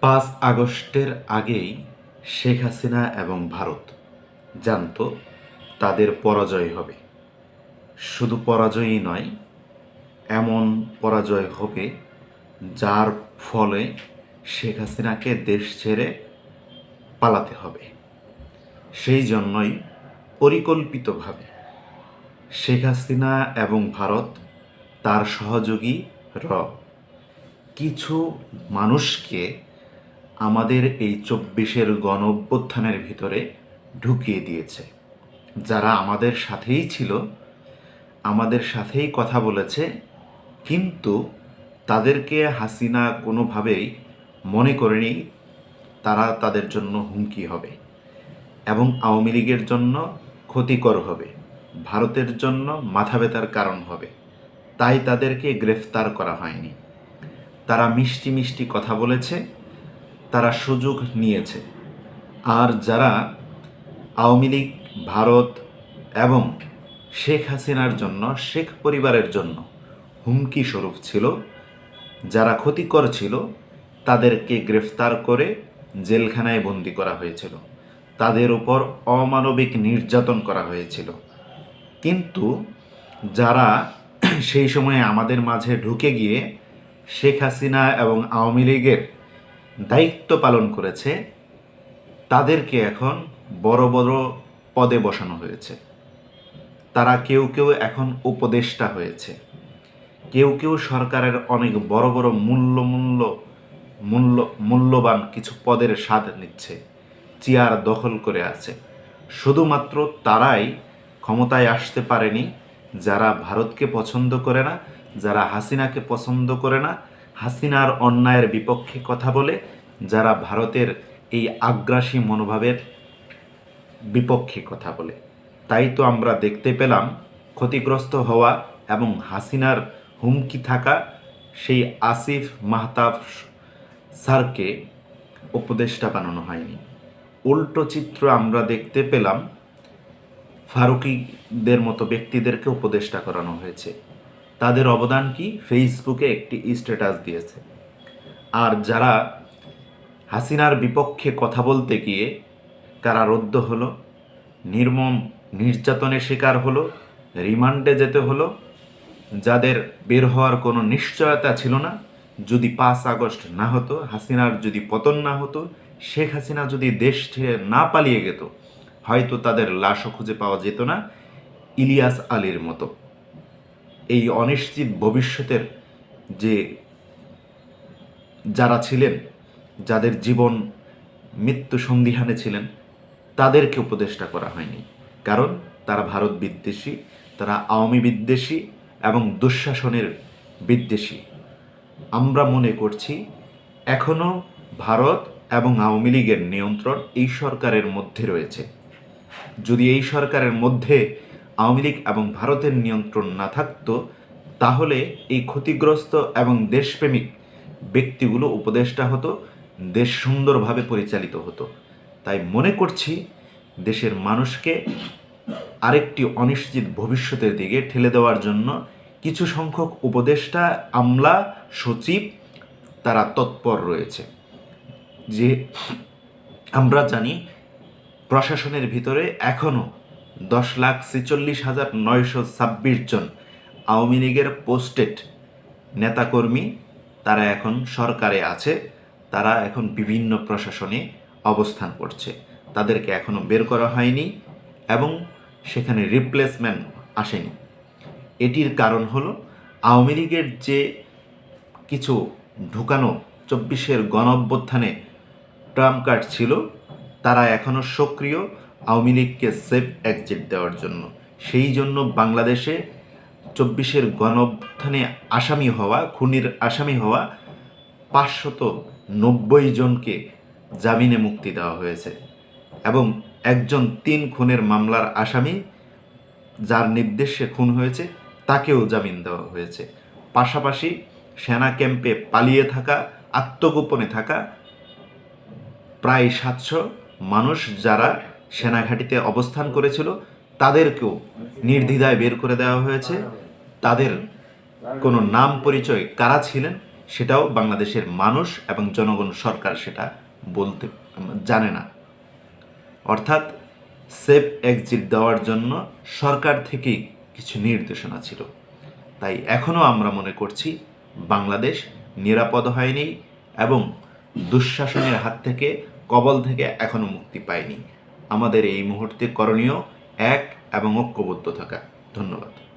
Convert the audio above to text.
পাঁচ আগস্টের আগেই শেখ হাসিনা এবং ভারত জানতো তাদের পরাজয় হবে। শুধু পরাজয়ই নয়, এমন পরাজয় হবে যার ফলে শেখ হাসিনাকে দেশ ছেড়ে পালাতে হবে। সেই জন্যই পরিকল্পিতভাবে শেখ হাসিনা এবং ভারত তার সহযোগী র। কিছু মানুষকে আমাদের এই চব্বিশের গণ অভ্যুত্থানের ভিতরে ঢুকিয়ে দিয়েছে। যারা আমাদের সাথেই ছিল, আমাদের সাথেই কথা বলেছে, কিন্তু তাদেরকে হাসিনা কোনোভাবেই মনে করেনি তারা তাদের জন্য হুমকি হবে এবং আওয়ামী লীগের জন্য ক্ষতিকর হবে, ভারতের জন্য মাথা ব্যথার কারণ হবে। তাই তাদেরকে গ্রেফতার করা হয়নি। তারা মিষ্টি মিষ্টি কথা বলেছে তারা সুযোগ নিয়েছে। আর যারা আওয়ামী লীগ, ভারত এবং শেখ হাসিনার জন্য, শেখ পরিবারের জন্য হুমকি স্বরূপ ছিল, যারা ক্ষতিকর ছিল, তাদেরকে গ্রেফতার করে জেলখানায় বন্দি করা হয়েছিল। তাদের উপর অমানবিক নির্যাতন করা হয়েছিল। কিন্তু যারা সেই সময়ে আমাদের মাঝে ঢুকে গিয়ে শেখ হাসিনা এবং আওয়ামী লীগের দায়িত্ব পালন করেছে, তাদেরকে এখন বড় বড় পদে বসানো হয়েছে। তারা কেউ কেউ এখন উপদেষ্টা হয়েছে। কেউ কেউ সরকারের অনেক বড় বড় মূল্য মূল্য মূল্য মূল্যবান কিছু পদের স্বাদ নিচ্ছে, চেয়ার দখল করে আছে। শুধুমাত্র তারাই ক্ষমতায় আসতে পারেনি, যারা ভারতকে পছন্দ করে না, যারা হাসিনাকে পছন্দ করে না হাসিনার অন্যায়ের বিপক্ষে কথা বলে, যারা ভারতের এই আগ্রাসী মনোভাবের বিপক্ষে কথা বলে। তাই তো আমরা দেখতে পেলাম, ক্ষতিগ্রস্ত হওয়া এবং হাসিনার হুমকি থাকা সেই আসিফ মাহতাব স্যারকে উপদেষ্টা বানানো হয়নি। উল্টো চিত্র আমরা দেখতে পেলাম, ফারুকিদের মতো ব্যক্তিদেরকে উপদেষ্টা করানো হয়েছে। তাদের অবদান কি? ফেসবুকে একটি স্ট্যাটাস দিয়েছে। আর যারা হাসিনার বিপক্ষে কথা বলতে গিয়ে কারারুদ্ধ হলো, নির্মম নির্যাতনের শিকার হলো, রিমান্ডে যেতে হলো, যাদের বের হওয়ার কোনো নিশ্চয়তা ছিল না, যদি পাঁচ আগস্ট না হতো, হাসিনার যদি পতন না হতো, শেখ হাসিনা যদি দেশ ছেড়ে না পালিয়ে যেত হয়তো তাদের লাশও খুঁজে পাওয়া যেত না, ইলিয়াস আলীর মতো। এই অনিশ্চিত ভবিষ্যতের যে যারা ছিলেন, যাদের জীবন মৃত্যু সন্দিহানে ছিলেন, তাদেরকে উপদেষ্টা করা হয়নি। কারণ তারা ভারত বিদ্বেষী, তারা আওয়ামী বিদ্বেষী এবং দুঃশাসনের বিদ্বেষী। আমরা মনে করছি এখনও ভারত এবং আওয়ামী লীগের নিয়ন্ত্রণ এই সরকারের মধ্যে রয়েছে। যদি এই সরকারের মধ্যে আওয়ামী লীগ এবং ভারতের নিয়ন্ত্রণ না থাকতো, তাহলে এই ক্ষতিগ্রস্ত এবং দেশপ্রেমিক ব্যক্তিগুলো উপদেষ্টা হতো, দেশ সুন্দরভাবে পরিচালিত হতো। তাই মনে করছি, দেশের মানুষকে আরেকটি অনিশ্চিত ভবিষ্যতের দিকে ঠেলে দেওয়ার জন্য কিছু সংখ্যক উপদেষ্টা, আমলা, সচিব, তারা তৎপর রয়েছে। যে আমরা জানি, প্রশাসনের ভিতরে এখনও দশ লাখ ছেচল্লিশ হাজার নয়শো ছাব্বিশ জন আওয়ামী লীগের পোস্টেড নেতাকর্মী তারা এখন সরকারে আছে, তারা এখন বিভিন্ন প্রশাসনে অবস্থান করছে। তাদেরকে এখনও বের করা হয়নি এবং সেখানে রিপ্লেসমেন্ট আসেনি। এটির কারণ হলো আওয়ামী লীগের যে কিছু ঢুকানো চব্বিশের গণ অভ্যুত্থানে ট্রাম্প কার্ড ছিল, তারা এখনও সক্রিয় আওয়ামী লীগকে সেফ এক্সিট দেওয়ার জন্য। সেই জন্য বাংলাদেশে চব্বিশের গণ অভ্যুত্থানে আসামি হওয়া, খুনির আসামি হওয়া পাঁচশত নব্বই জনকে জামিনে মুক্তি দেওয়া হয়েছে এবং একজন তিন খুনের মামলার আসামি যার নির্দেশে খুন হয়েছে, তাকেও জামিন দেওয়া হয়েছে। পাশাপাশি সেনা ক্যাম্পে পালিয়ে থাকা, আত্মগোপনে থাকা প্রায় সাতশো মানুষ যারা সেনাঘাটিতে অবস্থান করেছিল, তাদেরকেও নির্দ্বিধায় বের করে দেওয়া হয়েছে। তাদের কোনো নাম পরিচয় কারা ছিলেন, সেটাও বাংলাদেশের মানুষ এবং জনগণ সরকার সেটা বলতে জানে না। অর্থাৎ সেফ এক্সিট দেওয়ার জন্য সরকার থেকেই কিছু নির্দেশনা ছিল। তাই এখনও আমরা মনে করছি বাংলাদেশ নিরাপদ হয়নি এবং দুঃশাসনের হাত থেকে, কবল থেকে এখনও মুক্তি পায়নি। আমাদের এই মুহূর্তে করণীয় এক এবং ঐক্যবদ্ধ থাকা। ধন্যবাদ।